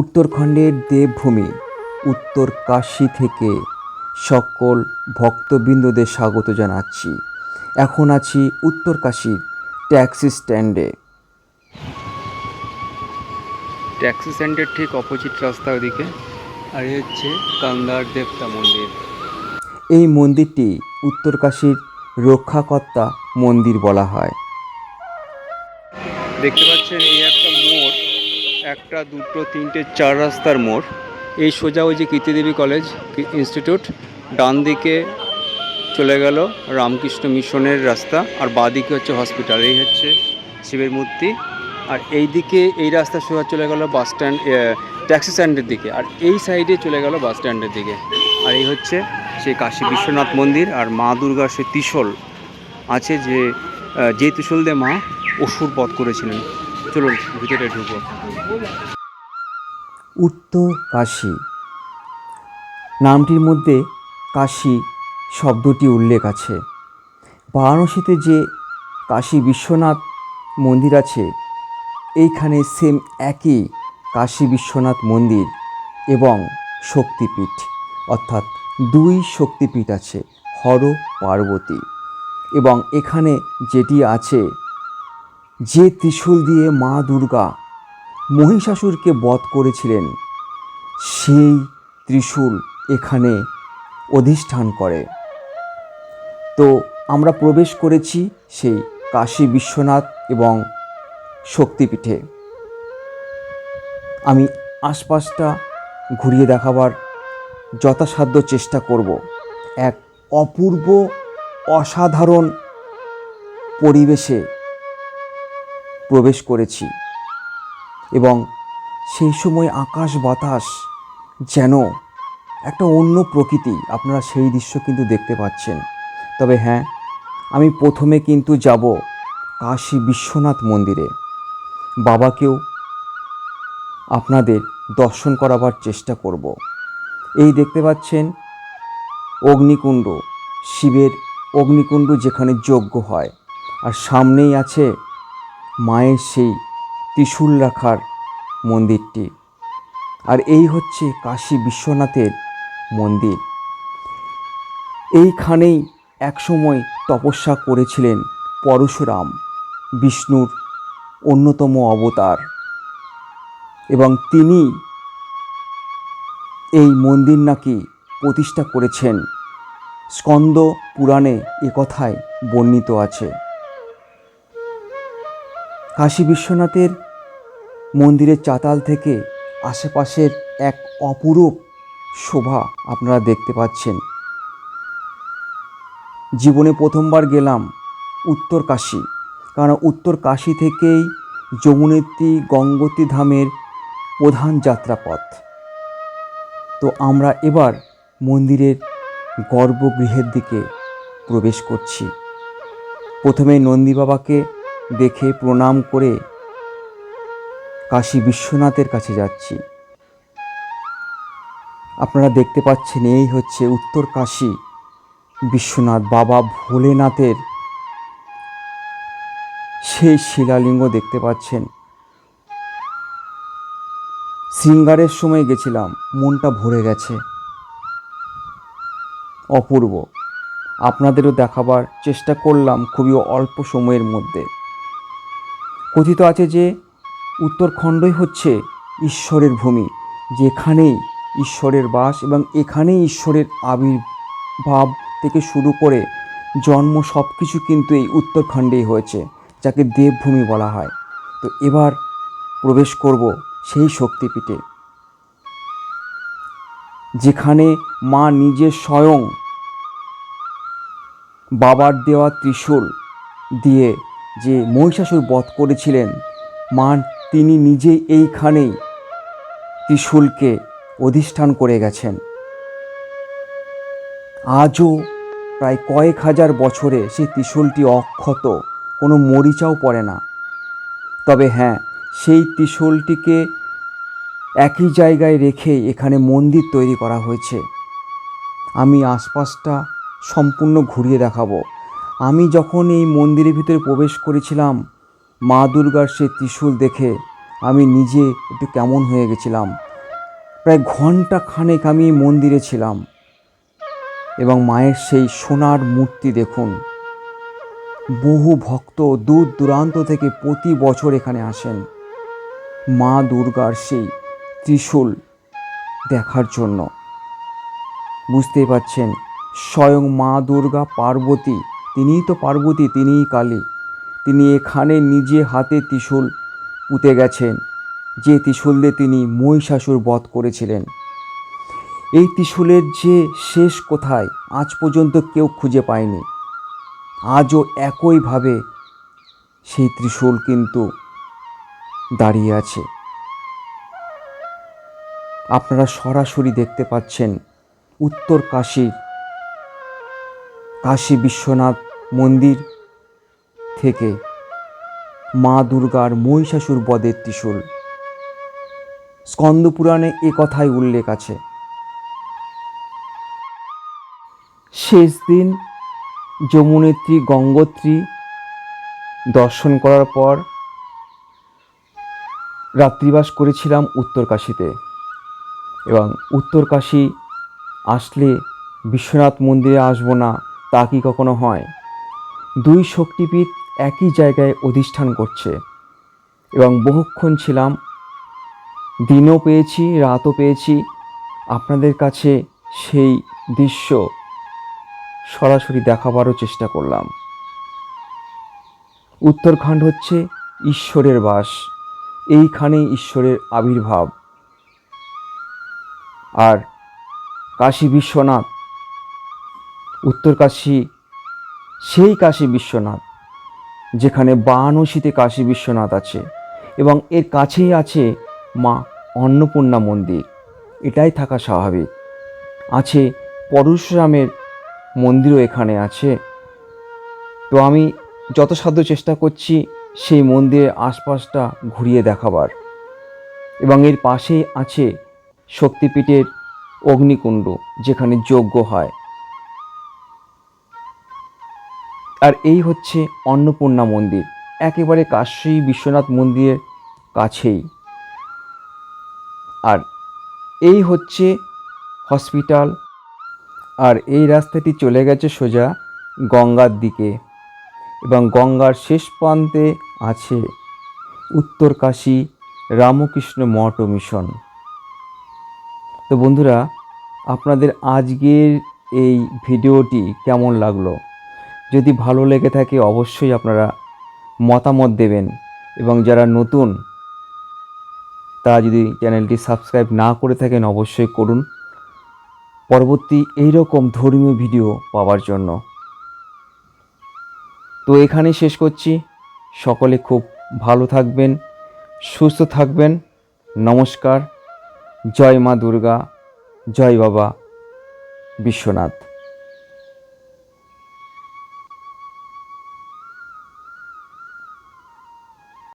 উত্তরখণ্ডের দেবভূমি উত্তর কাশী থেকে সকল ভক্তবৃন্দদের স্বাগত জানাচ্ছি। এখন আছি উত্তর কাশীর ট্যাক্সি স্ট্যান্ডে। ট্যাক্সি স্ট্যান্ডের ঠিক অপোজিট রাস্তা ওদিকে আর এই হচ্ছে কান্দার দেবতা মন্দির। এই মন্দিরটি উত্তর কাশীর রক্ষাকর্তা মন্দির বলা হয়। দেখতে পাচ্ছেন এই একটা, দুটো, তিনটে, চার রাস্তার মোড়। এই সোজা ওই যে কীর্তিদেবী কলেজ ইনস্টিটিউট, ডান দিকে চলে গেল রামকৃষ্ণ মিশনের রাস্তা, আর বাঁ দিকে হচ্ছে হসপিটাল। এই হচ্ছে শিবের মূর্তি। আর এই দিকে এই রাস্তা সোজা চলে গেল বাস স্ট্যান্ড ট্যাক্সি স্ট্যান্ডের দিকে। আর এই সাইডে চলে গেল বাস স্ট্যান্ডের দিকে। আর এই হচ্ছে সেই কাশী বিশ্বনাথ মন্দির, আর মা দুর্গার সে ত্রিশূল আছে যে যে ত্রিশূল দিয়ে মা অসুর বধ করেছিলেন। চলুন, ভিতরে ঢুকবো। উত্তর কাশী নামটির মধ্যে কাশী শব্দটি উল্লেখ আছে। বারাণসীতে যে কাশী বিশ্বনাথ মন্দির আছে, এইখানে সেম একই কাশী বিশ্বনাথ মন্দির এবং শক্তিপীঠ, অর্থাৎ দুই শক্তিপীঠ আছে, হর, পার্বতী। এবং এখানে যেটি আছে যে ত্রিশূল দিয়ে মা দুর্গা মহিষাসুরকে বধ করেছিলেন, সেই ত্রিশূল এখানে অধিষ্ঠান করে। তো আমরা প্রবেশ করেছি সেই কাশী বিশ্বনাথ এবং শক্তিপীঠে। আমি আশপাশটা ঘুরিয়ে দেখাবার যথাসাধ্য চেষ্টা করব। এক অপূর্ব, অসাধারণ পরিবেশে প্রবেশ করেছি এবং সেই সময় আকাশ বাতাস যেন একটা অন্য প্রকৃতি। আপনারা সেই দৃশ্য কিন্তু দেখতে পাচ্ছেন। তবে হ্যাঁ আমি প্রথমে কিন্তু যাব কাশী বিশ্বনাথ মন্দিরে। বাবাকেও আপনাদের দর্শন করাবার চেষ্টা করব। এই দেখতে পাচ্ছেন অগ্নিকুণ্ড, শিবের অগ্নিকুণ্ড যেখানে যজ্ঞ হয়। আর সামনেই আছে মায়ের সেই ত্রিশূল রাখার মন্দিরটি। আর এই হচ্ছে কাশী বিশ্বনাথের মন্দির। এইখানেই একসময় তপস্যা করেছিলেন পরশুরাম, বিষ্ণুর অন্যতম অবতার। এবং তিনি এই মন্দির নাকি প্রতিষ্ঠা করেছেন। স্কন্দ পুরাণে একথায় বর্ণিত আছে। কাশী বিশ্বনাথের মন্দিরের চাতাল থেকে আশেপাশের এক অপরূপ শোভা আপনারা দেখতে পাচ্ছেন। জীবনে প্রথমবার গেলাম উত্তর কাশী, কারণ উত্তর কাশী থেকেই যমুনেত্রী গঙ্গোত্রী ধামের প্রধান যাত্রাপথ। তো আমরা এবার মন্দিরের গর্ভগৃহের দিকে প্রবেশ করছি। প্রথমে নন্দী বাবাকে দেখে প্রণাম করে কাশী বিশ্বনাথের কাছে যাচ্ছি। আপনারা দেখতে পাচ্ছেন এই হচ্ছে উত্তর কাশী বিশ্বনাথ বাবা ভোলেনাথের সেই শিলালিঙ্গ দেখতে পাচ্ছেন। শৃঙ্গারের সময় গেছিলাম, মনটা ভরে গেছে। অপূর্ব। আপনাদেরও দেখাবার চেষ্টা করলাম খুবই অল্প সময়ের মধ্যে। কথিত আছে যে উত্তরখণ্ডই হচ্ছে ঈশ্বরের ভূমি, যেখানেই ঈশ্বরের বাস এবং এখানেই ঈশ্বরের আবির্ভাব থেকে শুরু করে জন্ম সব কিছু কিন্তু এই উত্তরখণ্ডেই হয়েছে, যাকে দেবভূমি বলা হয়। তো এবার প্রবেশ করব সেই শক্তিপীঠে, যেখানে মা নিজে স্বয়ং বাবার দেওয়া ত্রিশূল দিয়ে যে মহিষাসুর বধ করেছিলেন মা তিনি নিজে এইখানেই ত্রিশূলকে অধিষ্ঠান করে গেছেন। আজও প্রায় কয়েক হাজার বছরে সেই ত্রিশূলটি অক্ষত, কোনো মরিচাও পড়ে না। তবে হ্যাঁ সেই ত্রিশূলটিকে একই জায়গায় রেখে এখানে মন্দির তৈরি করা হয়েছে। আমি আশপাশটা সম্পূর্ণ ঘুরিয়ে দেখাবো। আমি যখন এই মন্দিরের ভিতরে প্রবেশ করেছিলাম, মা দুর্গার সে ত্রিশূল দেখে আমি নিজে একটু কেমন হয়ে গেছিলাম। প্রায় ঘণ্টা খানেক আমি মন্দিরে ছিলাম এবং মায়ের সেই সোনার মূর্তি দেখুন। বহু ভক্ত দূর দূরান্ত থেকে প্রতি বছর এখানে আসেন মা দুর্গার সেই ত্রিশূল দেখার জন্য। বুঝতেই পারছেন, স্বয়ং মা দুর্গা পার্বতী তিনিই তো পার্বতী, তিনিই কালী। তিনি এখানে নিজে হাতে ত্রিশূল পুঁতে গেছেন, যে ত্রিশূল দিয়ে তিনি মহিষাসুর বধ করেছিলেন। এই ত্রিশূলের যে শেষ কোথায়, আজ পর্যন্ত কেউ খুঁজে পায়নি। আজও একইভাবে সেই ত্রিশূল কিন্তু দাঁড়িয়ে আছে। আপনারা সরাসরি দেখতে পাচ্ছেন উত্তর কাশীর কাশী বিশ্বনাথ মন্দির থেকে মা দুর্গার মহিষাসুর বদের ত্রিশূল। স্কন্দপুরাণে এ কথাই উল্লেখ আছে। শেষ দিন যমুনেত্রী গঙ্গোত্রী দর্শন করার পর রাত্রিবাস করেছিলাম উত্তরকাশীতে এবং উত্তরকাশী আসলে বিশ্বনাথ মন্দিরে আসব না তা কি কখনো হয়? দুই শক্তিপীঠ একই জায়গায় অধিষ্ঠান করছে। এবং বহুক্ষণ ছিলাম, দিনও পেয়েছি, রাতও পেয়েছি, আপনাদের কাছে সেই দৃশ্য সরাসরি দেখাবারও চেষ্টা করলাম। উত্তরখণ্ড হচ্ছে ঈশ্বরের বাস, এইখানে ঈশ্বরের আবির্ভাব। আর কাশী বিশ্বনাথ উত্তর কাশী, সেই কাশী বিশ্বনাথ, যেখানে বারাণসীতে কাশী বিশ্বনাথ আছে এবং এর কাছেই আছে মা অন্নপূর্ণা মন্দির। এটাই থাকা স্বাভাবিক। আছে পরশুরামের মন্দিরও এখানে আছে। তো আমি যত সাধ্য চেষ্টা করছি সেই মন্দিরের আশপাশটা ঘুরিয়ে দেখাবার। এবং এর পাশেই আছে শক্তিপীঠের অগ্নিকুণ্ড, যেখানে যজ্ঞ হয়। আর এই হচ্ছে অন্নপূর্ণা মন্দির। একেবারে কাশী বিশ্বনাথ মন্দিরের কাছেই। আর এই হচ্ছে হসপিটাল। আর এই রাস্তাটি চলে গেছে সোজা গঙ্গার দিকে এবং গঙ্গার শেষ প্রান্তে আছে উত্তরকাশী রামকৃষ্ণ মঠ মিশন। তো বন্ধুরা, আপনাদের আজকের এই ভিডিওটি কেমন লাগল? যদি ভালো লেগে থাকে অবশ্যই আপনারা মতামত দেবেন এবং যারা নতুন, তারা যদি চ্যানেলটি সাবস্ক্রাইব না করে থাকেন অবশ্যই করুন। পরবর্তী এইরকম ধর্মীয় ভিডিও পাওয়ার জন্য। তো এখানেই শেষ করছি। সকলে খুব ভালো থাকবেন, সুস্থ থাকবেন। নমস্কার। জয় মা দুর্গা, জয় বাবা বিশ্বনাথ।